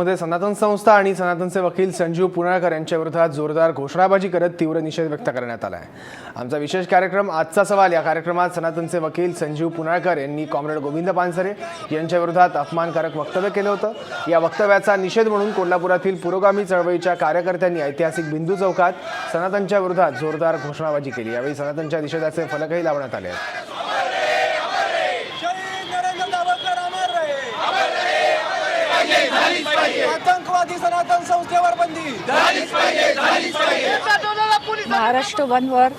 मध्ये सनातन संस्था आणि सनातनचे वकील संजीव पुनाळकर यांच्या विरोधात जोरदार घोषणाबाजी करत तीव्र निषेध व्यक्त करण्यात आला आहे आमचा विशेष कार्यक्रम आजचा सवाल या कार्यक्रमात सनातनचे वकील संजीव पुनाळकर यांनी कॉम्रेड गोविंद पानसरे यांच्या विरोधात अपमानकारक वक्तव्य केलं होतं. या वक्तव्याचा निषेध म्हणून कोल्हापुरातील पुरोगामी चळवळीच्या कार्यकर्त्यांनी ऐतिहासिक बिंदू चौकात सनातनच्या विरोधात जोरदार घोषणाबाजी केली. यावेळी सनातनच्या निषेधाचे फलकही लावण्यात आले आहेत. आतंकवादी सनातन संस्थेवर बंदी. महाराष्ट्र वनवर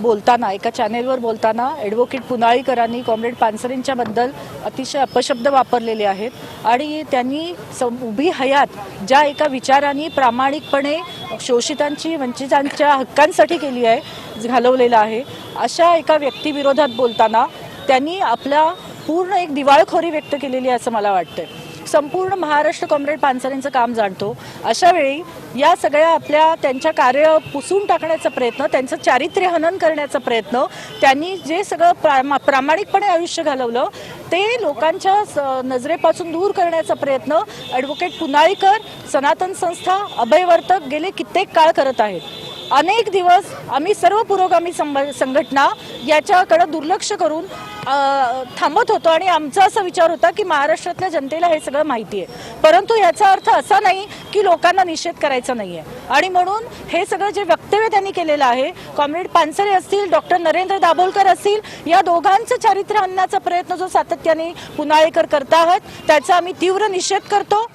बोलताना एका चॅनेलवर बोलताना ॲडव्होकेट पुनाळीकरांनी कॉम्रेड पानसरेंच्या बद्दल अतिशय अपशब्द वापरलेले आहेत आणि त्यांनी सम- उभी हयात ज्या एका विचारांनी प्रामाणिकपणे शोषितांची वंचितांच्या हक्कांसाठी केली आहे घालवलेलं आहे. अशा एका व्यक्तीविरोधात बोलताना त्यांनी आपला पूर्ण एक दिवाळखोरी व्यक्त केलेली आहे असं मला वाटतंय. संपूर्ण महाराष्ट्र कॉम्रेड पानसरेंचं काम जाणतो. अशा वेळी या सगळ्या आपल्या त्यांच्या कार्य पुसून टाकण्याचा प्रयत्न त्यांचं चारित्र्य हनन करण्याचा प्रयत्न त्यांनी जे सगळं प्रामा प्रामाणिकपणे आयुष्य घालवलं ते लोकांच्या स- नजरेपासून दूर करण्याचा प्रयत्न. ॲडव्होकेट पुनाळीकर सनातन संस्था अभयवर्तक गेले कित्येक काळ करत आहेत. अनेक दिवस आम्ही सर्व पुरोगामी संघटना याच्याकडे दुर्लक्ष करून थांबत होतो आणि आमचा असा विचार होता की महाराष्ट्रातल्या जनतेला हे सगळं माहिती आहे. परंतु याचा अर्थ असा नाही की लोकांना निषेध करायचा नाही आहे आणि म्हणून हे सगळं जे वक्तव्य त्यांनी केलेलं आहे कॉम्रेड पानसरे असतील डॉक्टर नरेंद्र दाभोलकर असतील या दोघांचं चारित्र्य आणण्याचा प्रयत्न जो सातत्याने पुनाळेकर करत आहात त्याचा आम्ही तीव्र निषेध करतो.